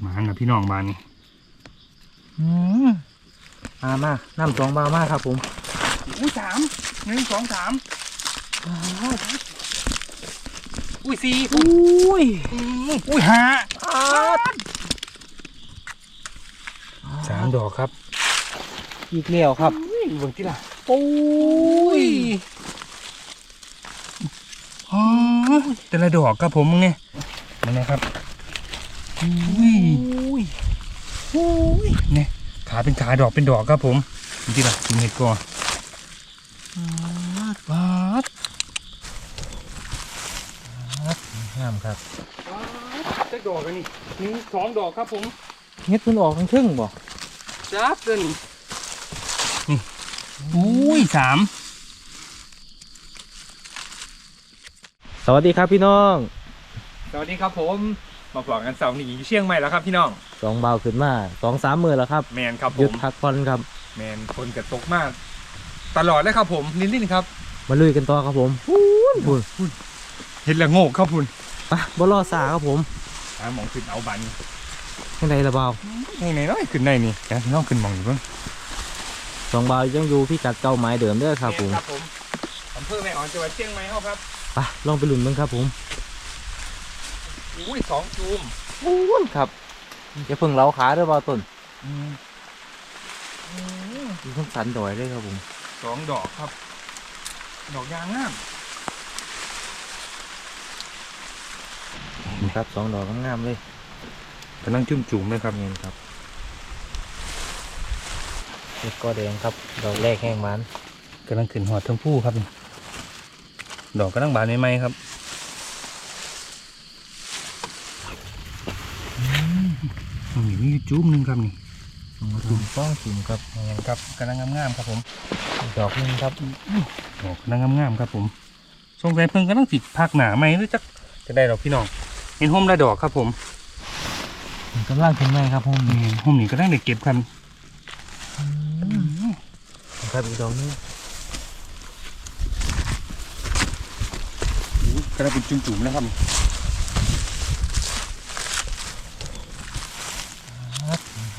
หมากับพี่น้องบ้านนี่อืมมามาน้ำสองบามาครับผมอุ้ยสามหนึ่งสองสามอุ้ยสี่อุ้ยอุ้ยห้าอาดสามดอกครับ อีกแล้วครับอุ้ยเบิ่งที่ละโอ้ยอ๋อแต่ละดอกครับผมมึงเนี่ยนี่นะครับ อุ้ยอุ้ยอุ้ยเนี่ยขาเป็นขาดอกเป็นดอกครับผมเบิ่งที่ละกินเห็ดก่อนอาดว้าดงามครับจะดอกกันนี่หนึ่งสองดอกครับผมเฮ็ดเพิ่นออกทั้งครึ่งบ่จับเลยนี่นี่อุ้ยสามสวัสดีครับพี่น้อง สวัสดีครับผม มาปลอกกันเสาร์นี้อยู่เชียงใหม่แล้วครับพี่น้องสองเบาขึ้นมาสองสามมือแล้วครับแมนครับผหยุดมพักผ่อนครับ แมนคนกระตกมาก ตลอดเลยครับผมลิ้นๆครับมาลุยกันต่อครับผมพูนพูนเห็ดละโงกครับคุณไปบ่รอสาครับผมหาหมองขึ้นเอาบันยังไงละเบาให้ไหนน้อยขึ้นได้นี่แกน้องขึ้นหมองอยู่เพิ่งสองเบายังอยู่พี่กัดเก่าไม้เดิมเด้อครับผมครับผมอำเภอแม่อ่อนจังหวัดเชียงใหม่ครับไปลองไปลุ้นกันครับผม อุ้ยสองจูมพูนครับอย่าเพิ่งเล้าขาเด้อเบาต้นอยู่ข้างสันดอยเลยครับผมสองดอกครับ ดอกยางงามนี่ครับสองดอกงามๆเลยกำลังจุ่มจุ่มเลยครับเงี้ยครับเล็กก็แดงครับ ดอกแรกแห้งมันกำลังขึ้นหอดทั้งผู้ครับ ดอกกำลังบานใหม่ๆครับอืมนี่มีอยู่ จุ่มหนึงครับนี่จุ่มป้องจุ่มครับนี่ครับกำลังงามๆครับผมอีกดอกหนึงครับดอกกำลังงามๆครับผมสงสัยเพิ่งกำลังติดพักหนาไหมหรือจักจะได้ดอกพี่น้องเห็นห่มละดอกครับผมมันกำลังขึ้นไหมครับผมนี่ห่มนี่ก็ได้เด็กเก็บกันครับอีกดอกหนึงก็ได้เป็นจุ่มๆนะครับ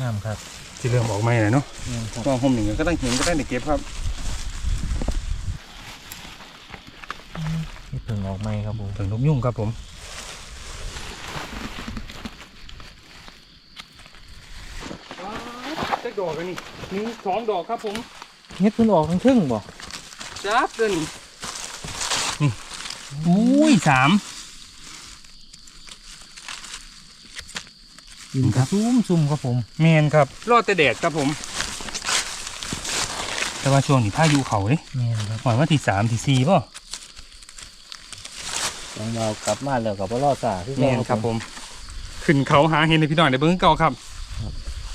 งาม ครับที่เริ่มออกใหม่แล้วเนาะงามครับก็ห่มหนึ่งก็ต้องเห็นก็ได้เด็กเก็บครับนี่เพิ่งออกไหมครับผมถึงนกยุ่งครับผมจะดอกกันนี่หนึ่งสองดอกครับผมเฮ็ดเพิ่งออกทั้งครึ่งบ่จับเลยนี่อุ้ยสาม ดินกระซุ่มซุ่มครับผมแมนครับรอดแต่แดดครับผม แต่ว่าช่วงนี้พายุเขาเลยแม่นครับหมายว่าที่สามที่สี่ป่ะสองดอกกลับมาแล้วกับว่ารอสาที่แมนครับผม ขึ้นเขาหาเห็นในพี่น้องในเบิ้งเก่าครับ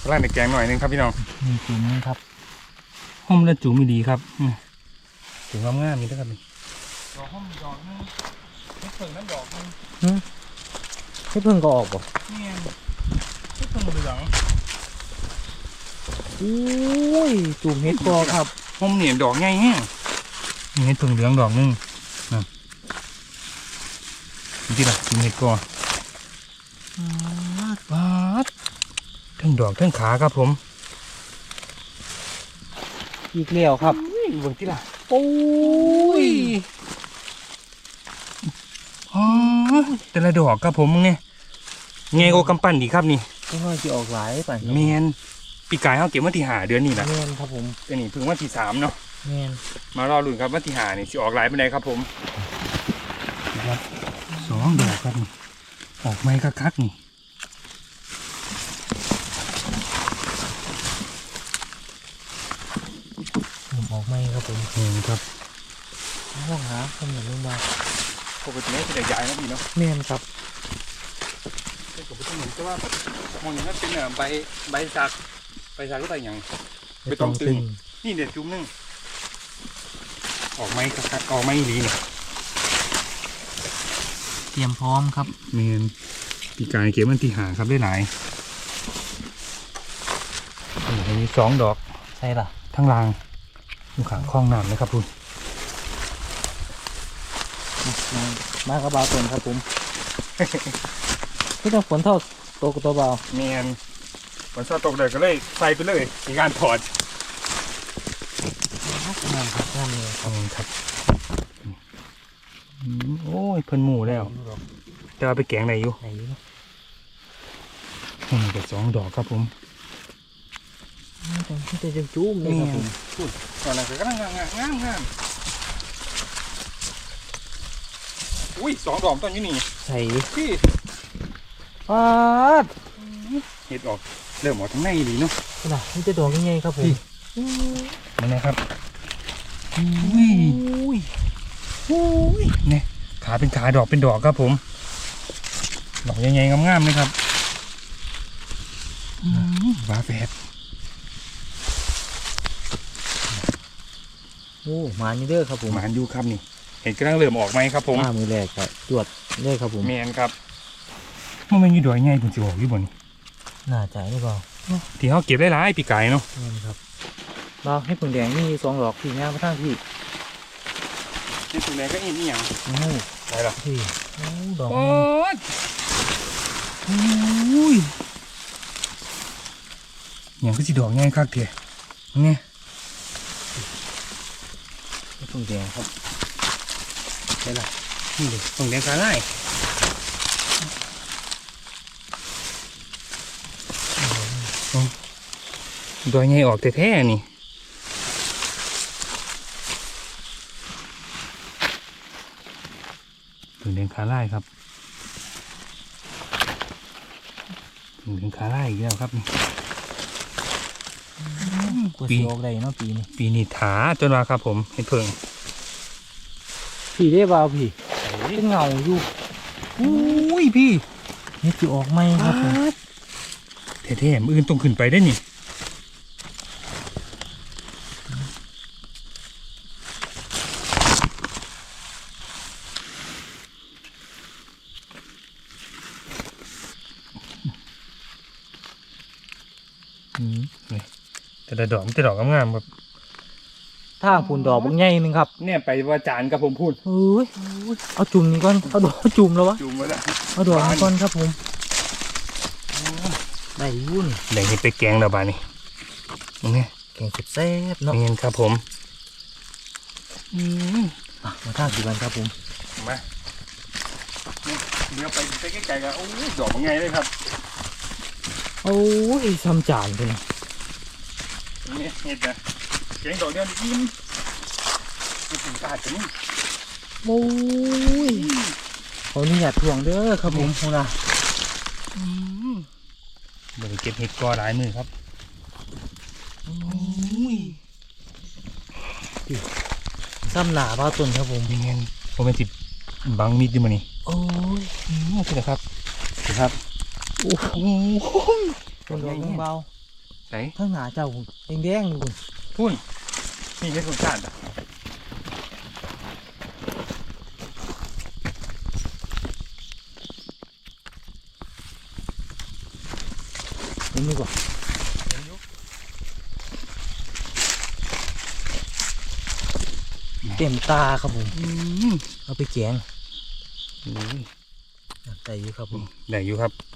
ไล่ในแกงหน่อยหนึงครับพี่น้องมีจุ่มหนึงครับห้อมและจูมีดีครับอืมถึงงามงามนี่นะครับนี่ดอกห้อมดอกนึงไม่เพิ่งน้ำดอกนึงเฮ็ดเพิ่งก็ออกบ่แมนไม่ เพิ่งเหลืองอุ้ยจุ่มเฮ็ดกอครับห้อมเหนียนดอกใหญ่แห้งนี่ให้เพิ่งเหลืองดอกนึงนะนี่ที่ละกินเห็ดก่อนว้าดทั้งดอกทั้งขาครับผม อีกแล้วครับเบิ่งที่ละโอ้ยอ๋อแต่ละดอกครับผมมึงเนี่ยไงโอกำปั้นดีครับนี่ ก็ว่าจะออกหลายไปแมนปีกายเขาเก็บวันที่หาเดือนนี่แหละแม่นครับผมแต่นี่เพิ่งวันที่สามเนาะแม่นมารอลุ้นครับวันที่หานี่สิออกหลายไปไหนใดครับผมครับสองดอกครับนี่ออกไม้คักๆนี่จุ่มออกไหมครับผมเห็นครับห้องหาคนอย่างนี้มาปกติไม่จะใหญ่นะพี่เนาะแม่นครับแต่ป กติเหมือนกับว่ามองอย่างนั้นเป็นเอ่อใบใบสักใบสักก็ไปอย่างไม่ต้องตึงนี่เด็ดจุ้มหนึงออกไม้คักๆออกไม้อีหลีเนี่ยเตรียมพร้อมครับเมนปีกายเก็บมันที่หาครับได้หลายนี่มีสองดอกใช่ล่ะ ทั้งรางอยู่ขางคลองน้ำนะครับคุณมากระบาต้นครับผม พี่ต้องฝนเท่าตกตัวเบาเมียนมันซาตกเลยก็เลยใส่ไปเลยในการถอดงามครับงามเลยเอาครับอืมโอ้ยเพิ่นหมูแล้ว แต่ว่าไปแกงไหนอยู่ไหนอยู่เนาะอืมเด็ดสองดอกครับผมแต่ที่จะจังจุ้มเลยครับผมพูดตอนนั้นก็กำลังงามงามงามงามอุ้ยสองดอกต้นอยู่นี่ใส่พี่ ปาดเห็ดออกเริ่มออกทั้งในดีเนาะน่ะนี่จะดอกยังไงครับผมมันนะครับอุ้ยอุ้ยอุ้ยเนี่ยขาเป็นขาดอกเป็นดอกครับผม ดอกใหญ่ๆงามๆเลยครับว้าแฝดโอ้มานี่เด้อครับผมหมานอยู่ครับนี่ เห็นกำลังเริ่มออกไหมครับผมมามือแรกก็จวดเลยครับผมแมนครับ มันไม่มีดอกใหญ่ผมจะบอกอยู่บนนี่น่าใจหรือเปล่าที่เขาเก็บได้หลายปีไก่เนาะนี่ครับเราให้ผงแดงนี่สองดอกพี่งามพระท่านพี่นี่สุดแรงก็อินนี่อย่างโอ้ใช่หรอพี่โอ้ดอกโอ้ยอย่างก็สิดอกง่ายคักเถอะเนี่ยให้ผงแดงครับใช่หรอนี่เลยตรงแดงขาไล่ ดอกใหญ่ออกแท้ๆนี่ตรงแดงขาไล่ครับตรงแดงขาไล่อีกแล้วครับนี่กลัวปีสีออกได้เนาะปีนี้ปีนี้ถาจนว่าครับ ผมเห็นเพิ่งพี่ได้เปล่าพี่เป็นเงาอยู่อุ้ยพี่นี่จะออกไหมครับผมเท่ๆมืออื่นต้องขึ้นไปได้นี่ แต่ละดอกมันจะดอกงามๆแบบทางฝุ่นดอกบางใหญ่หนึงครับเนี่ยไปว่าจานกับผมพูดเอ้ยเอาจุ่มนี่ก่อนเอาดอกจุ่มแล้ววะจูงมาแล้วเอาดอกนี่ก่อนครับผมได้อยุ่นแดงเห็ดไปแกงแล้วบานี่นี่แกงสุดแซ่บเนาะเนียนครับผมอืมอะมาทางสีกันครับผมมานี่เดี๋ยวไปใกล้ๆกันโอ้ยดอกมันไงเลยครับ โอ้ยทำจานไปเลยนี่ เห็ดนะแกงดอกเดียวนี่อิ่มไม่ถึงตาจะนี่โอ้ยขออนุญาตทวงเด้อครับผมคุณนะเดี๋ยวไปเก็บเห็ดกอหลายมือครับซ้ำหนาบ้าต้นครับผมยังไงผมเป็นจิบบังมิดอยู่มานี่โอ้ยอืมใช่ครับใช่ครับโอ้โหโอ้ยต้นดอกเบา ไหนๆทั้งหนาเจ้าแดงๆนี่คุณพุ่นนี่เห็ดสงสารอะนี่นี่ก่อนเต็มตาครับผมอืมเอาไปแกงโอ้ยใส่อยู่ครับผมได้อยู่ครับ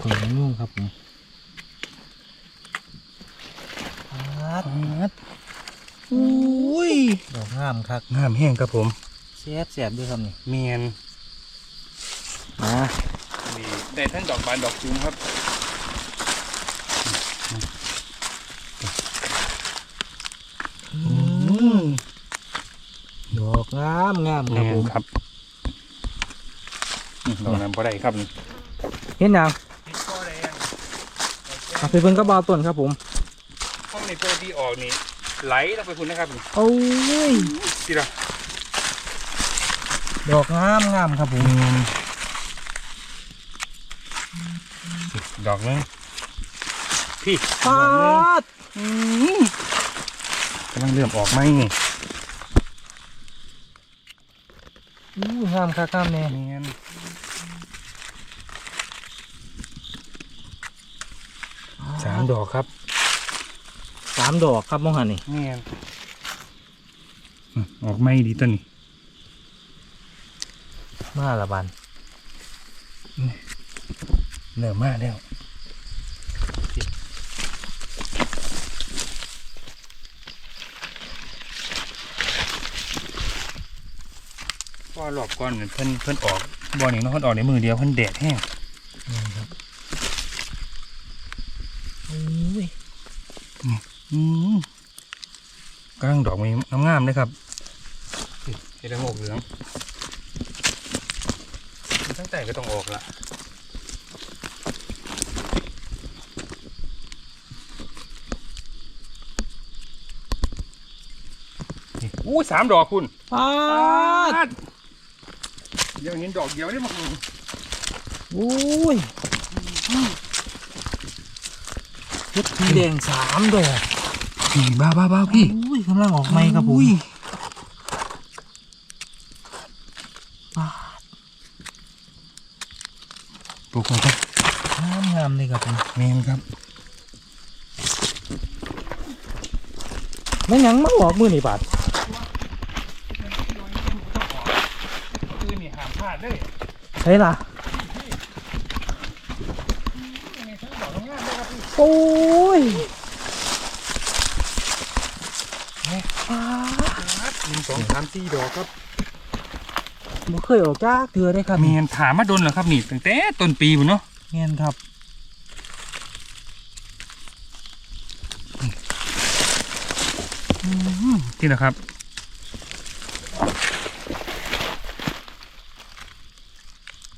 ผงนุ่งครับผมครับปัดอุ้ยดอกงามครับงามแห้งครับผมแซ่บแซ่บด้วยครับนี่เมียนมานี่ได้ทั้งดอกบานดอกจูมครับดอกงามงามครับผมครับอืมดอกนั้นพอได้ครับนี่เห็นยังเอา ไปเบิ่งกระบาต้นครับผมห้องในตัวที่ออกนี่ไหลลงไปคุณนะครับนี่โอ้ยสิละดอกงามงามครับผมดอกนึงพี่ดปาอกนึงดอืมกำลังเริ่มออกไหมนี่อู้งามครับงามแน่ เมียนสามดอกครับสามดอกครับมองหันนี่เมียนอืมออกไม่ดีต้นนี้มาละบันเหนื่อยมากแล้วก็หลอบก่อนเพิ่นเพิ่นออกบอลนี่เนาะเพิ่นออกในมือเดียวเพิ่นแดดแห้ง นี่ครับอุ้ย อืม กำลังดอกมีงามๆเลยครับเห็ดละโงกเหลืองตั้งแต่ก็ต้องออกละนี่อู้สามดอกคุณปาดเดี๋ยวเห็นดอกเดียวได้มั้งอุ้ยเฮ็ดสีแดงสามดอก พี่บ้าบ้าบ้าพี่อุ้ยกำลังออกไหมครับผมอุ้ยปาดปลูกมาครับงามงามๆเลยครับผมเมนครับไม่หยังมาออกมือนี่บาดคือนี่ห้ามพลาดเลยใช่ล่ะนี่ทั้งดอกทั้งงามเลยครับพี่โอ้ยปาด หนึ่งสองสามสี่ดอกครับบ่เคยออกจากเถือได้ครับเมนถามมาดนเหรอครับนี่ตั้งแต่ต้นปีบุนเนาะเมียนครับที่นะครับ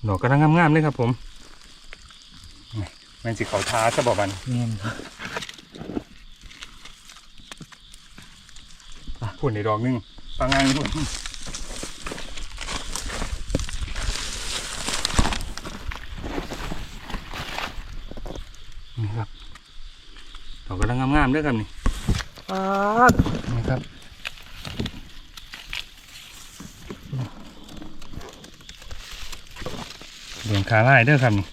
ดอกกำลังงามๆเลยครับผมนี่มันสิเขาท้าซะบอกมันเมียนครับพุ่นในดอกหนึง ปังงานพุ่นนี่ครับดอกกำลังงามๆด้วยครับนี่ปาดนี่ครับเหลืองขาลายเด้อครับนี่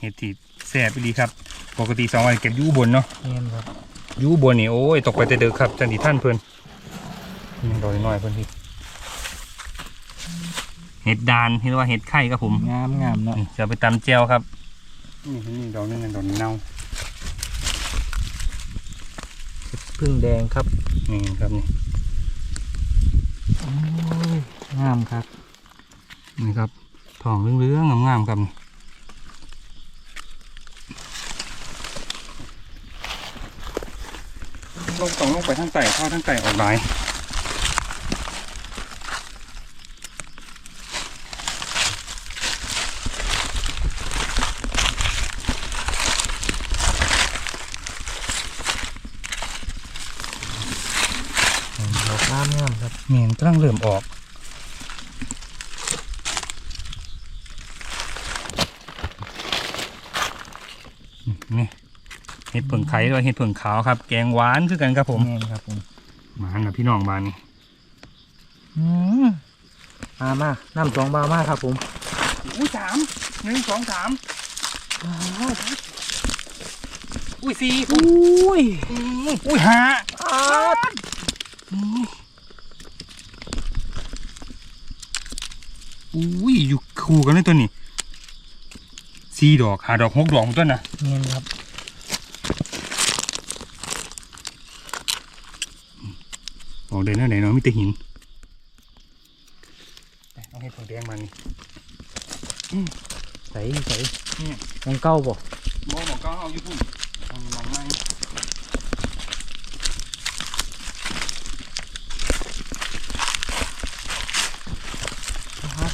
เห็ดที่แซ่บไปดีครับ ปกติสองวันเก็บอยูอุบนเนาะเมียนครับอยูอุบนนี่โอ้ยตกไปแต่เดึกครับจันทีท่านเพิ่น นี่ดอกน้อยๆเพิ่นพี่เห็ดดานเห็นว่าเห็ดไข่ครับผมงามงามเนาะนี่จะเอาไปตำเจียวครับนี่นี่ดอกนึงดอกเน่าพึ่งแดงครับนี่ครับนี่โอ้ยงามครับนี่ครับทองเหลืองๆงามๆครับนี่ลงต้องลงไปทั้งไต่เข้าทั้งไต่ออกหลาย ดอกงามงามครับ เมียนกำลั งเริ่มออกนี่เห็ดเผิงไข่ด้วยเห็ดเผิงขาวครับ แกงหวานคือกันครับผมเมียนครับผมหมานกับพี่น้องบ้านนี่อืมมามาน้ำสองบาวมากครับผมอุ้ยสามหนึ่งสองสามอุ้ยสี่อุ้ยอุ้ยห้า ปาด อุ้ยอยู่คู่กันเลยตัวนี้สี่ดอกหาดอกหกดอกของต้นนะเมียนครับออกเดินเท่าไหนเนาะมีแต่หินแต่ต้องให้ผงแดงมานี่ใส่ใส่นี่มองเก้าบ่มองมองก็เอาอยู่พุ่นมองมองไม่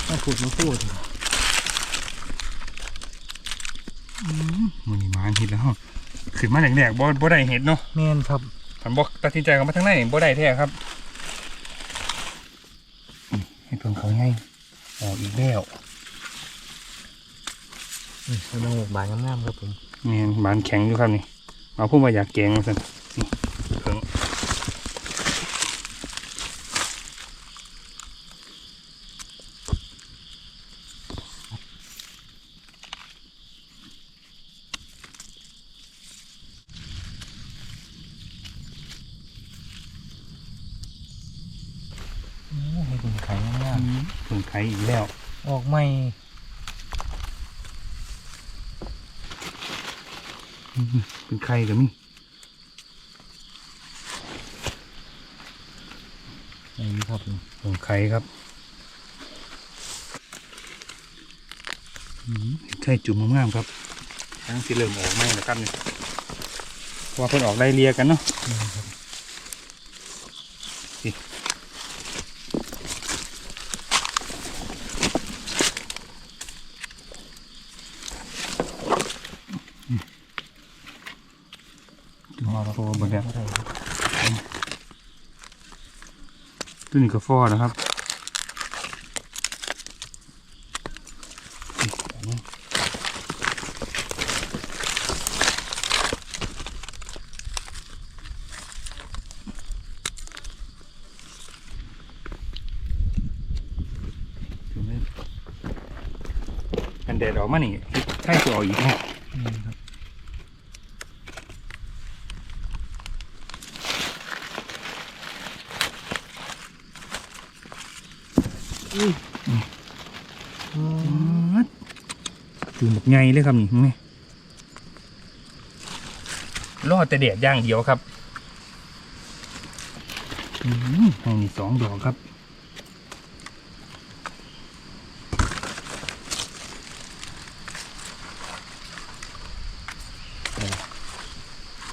ปา ดมาพูดมาพูดมันนี่มาอันเห็ดแล้วขึ้นมาแหลกๆบ่บ่ได้เห็ดเนาะเมียนครับผันบอกตัดสินใจกันมาทั้งในบ่ได้แท้ครับนี่ให้เพิ่งเขาง่ายออกอีกแล้วนี่กำลังหมกบานงามๆครับผมนี่บานแข็งอยู่ครับนี่มาพูดมาอยากแกงมาสินี่เพิ่ง โอ้ให้คุณไข่งาม ผึ่งไข่อีกแล้วๆออกใหม่เป็นไข่กับมี่นี่ครับผมผึ่งไข่ครับอืมไข่จุ่มงามๆครับ ทั้งสีเหลืองออกไหมนะครับเนี่ยเพราะว่าเพิ่นออกไล่เลียกันเนาะ นี่ครับ อ๋อฟอหมดแล้ว บ่ได้ครับ ตัวนี้ก็ฟอนะครับอันเดดออกมานี่ใช่ตัวออกอีกนะ นี่ครับ อืม ดูหมกไงเลยครับนี่เห็นไหมรอดแต่เด็ดอย่างเดียวครับอืมให้มีสองดอกครับ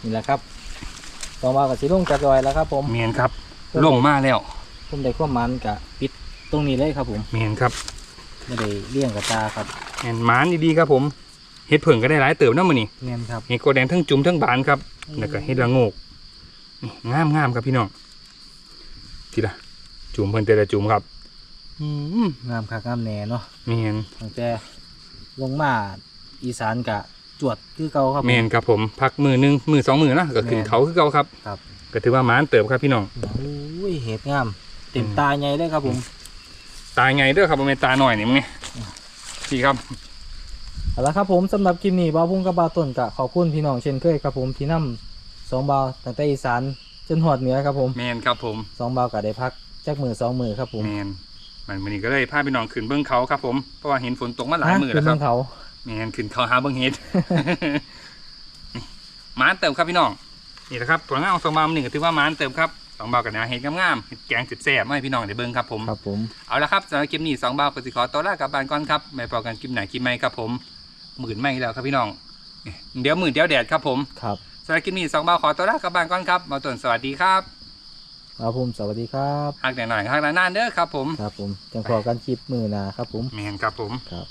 นี่แหละครับต่อมากับสีลงจากดอยแล้วครับ ผมเมียนครับลงมาแล้วผมได้ความมันกับปิดตรงนี้เลยครับผมเมียนครับไม่ได้เลี่ยงกับตาครับ เมียนหมานดีๆครับผมเห็ดเผิงก็ได้หลายเติบนะมื้อนี้เนียนครับเห็ดโกแดงทั้งจุ่มทั้งบานครับแล้วก็เห็ดละโงกนี่งามงามๆครับพี่น้องทีละจุ่มเพิ่นแต่ละจุ่มครับอืมงามคักงามแหน่เนาะเมียนตั้งแต่ลงมาอีสานกะจวดคือเก่าครับผเมนครับผมพักมือหนึงมือสองมือนะก็ขึ้นแม่นเขาคือเก่าครับครับ ก็ถือว่าหมานเติบครับพี่น้องโอ้ยเห็ดงามเต็มอืมตาใหญ่เลยครับผม ตายไงเด้อครับบ่แม่นตาหน่อยนี่มึงนี่ พี่ครับเอาละครับผมสำหรับคลิปนี้บ่าวพุ่งกับบาวต้นกะขอบคุณพี่น้องเช่นเคยครับผมที่นำสองบาวตั้งแต่อีสานจนหอดเหนือครับผมแมนครับผมสองบาวกะได้พักจากมือสองมือครับผมแมนมันมื้อนี้ก็เลยพาพี่น้องขึ้นเบื้องเขาครับผมเพราะว่าเห็นฝนตกมาหลายฮะมื้อแล้วคขึ้รับนเมืองเขาแมนขึ้นเขาหาเบื้องเฮ็ดหมานเติมครับพี่น้องนี่แหละครับผลงานของสองบาวนี่ก็ถือว่าหมานเติมครับ สองบาวกับแนวเฮ็ดงามๆเฮ็ดแกงสุดแซ่บมาให้พี่น้องได้เบิ่งครับผมครับผมเอาละครับสำหรับคลิปนี้สองบาวก็สิขอตัวลากลับบ้านก่อนครับไม่พอกันคลิปไหนคลิปไหมครับผมหมื่นไม่แล้วครับพี่น้อง เดี๋ยวหมื่นเดี๋ยวแดดครับผมครับสำหรับคลิปนี้สองบาวขอตัวลากลับบ้านก่อนครับมาต้นสวัสดีครับบ่าวพุ่มสวัสดีครับหักหน่อยๆหักนานๆเด้อครับผมครับผมจังพอกันคลิปมือหนาครับผมแมนครับผมครับ